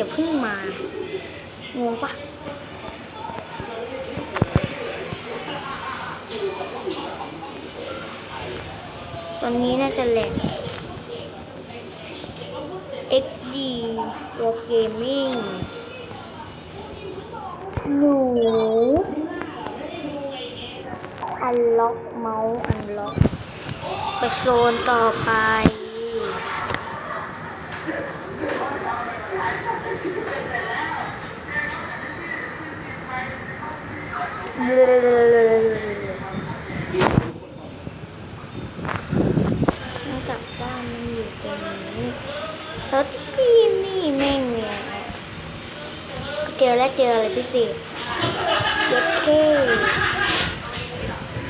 อย่าเพิ่งมางงปะตอนนี้น่าจะแหลก XD War Gaming หนูอันล็อกเมาส์อันล็อก ไปโซนต่อไป กลับบ้านมันอยู่ตรงนี้แล้วพี่นี่แม่งเนี่ยเจอแล้วเจออะไรพิเศษยกเท่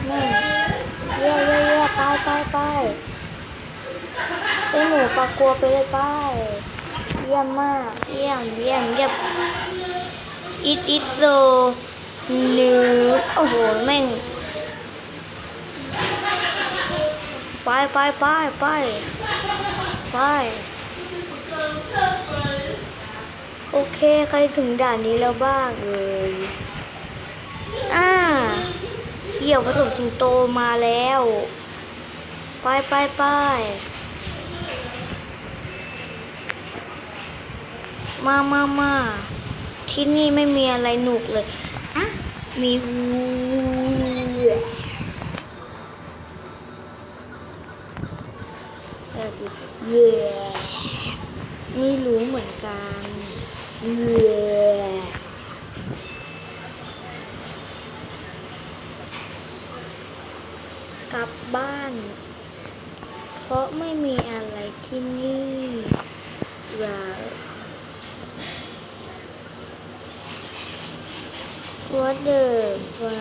แม่งเย่เย่เย่ไปไปไปไปหมูปลากลัวไปเลยไปเยี่ยมมาก เยี่ยมเยี่ยมเยี่ยม it is so new โอ้โหแม่งไปไปไปไปไปโอเคใครถึงด่านนี้แล้วบ้างเอ่ยอ่าเหยี่ยวผสมสิงโตมาแล้ว ไปไปไปมามามาที่นี่ไม่มีอะไรหนุกเลย มีเออเย่ไม่รู้เหมือนกันเย่กลับบ้าน เพราะไม่มีอะไรที่นี่ว้า What the fuck?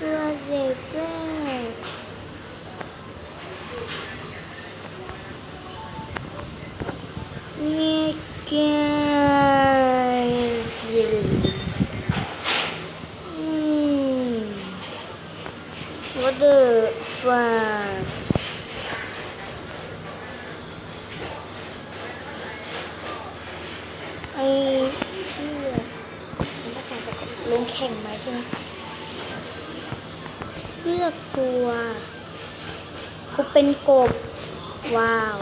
What the fuck? Hmm. What the fuck? แข่งไหมใช่ไหมเลือกตัวกูเป็นกบ ว้าว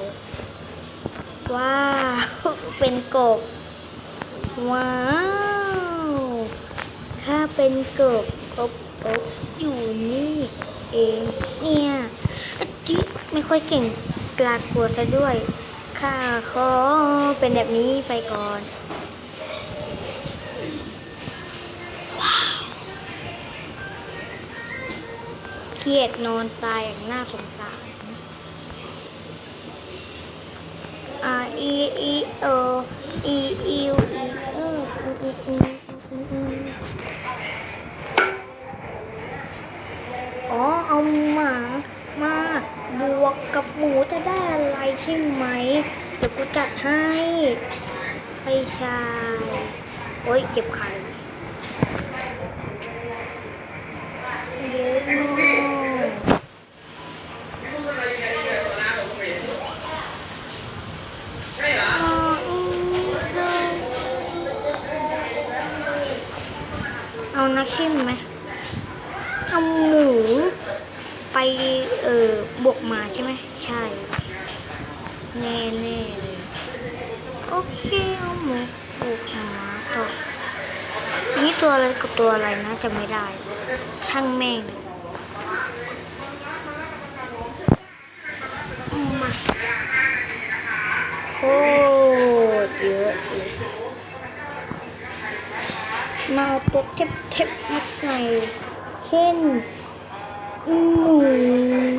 ว้าวเป็นกบ ว้าวข้าเป็นกบอบอบอยู่นี่เองเนี่ยอะจิไม่ค่อยเก่งปลากลัวซะด้วย ข้าขอเป็นแบบนี้ไปก่อน เครียดนอนตายอย่างน่าสงสาร R E E O E E U E เอออืมอืมอืมอืมอืมอ๋อเอาหมามาบวกกับหมูจะได้อะไรใช่ไหม เดี๋ยวกูจัดให้ ไปชาย โอ้ยเจ็บข่เเอานักเข้มไหมเอาหมูไปเออบวกมาใช่ไหมใช่ แน่แน่เลยโอเคเอาหมูบวกมาต่อนี่ตัวอะไรกับตัวอะไรนะจะไม่ได้ ช่างแม่งมาโคตรเยอะเลย มาเอาตัวเทปๆมาใส่ เช่นหนูหนู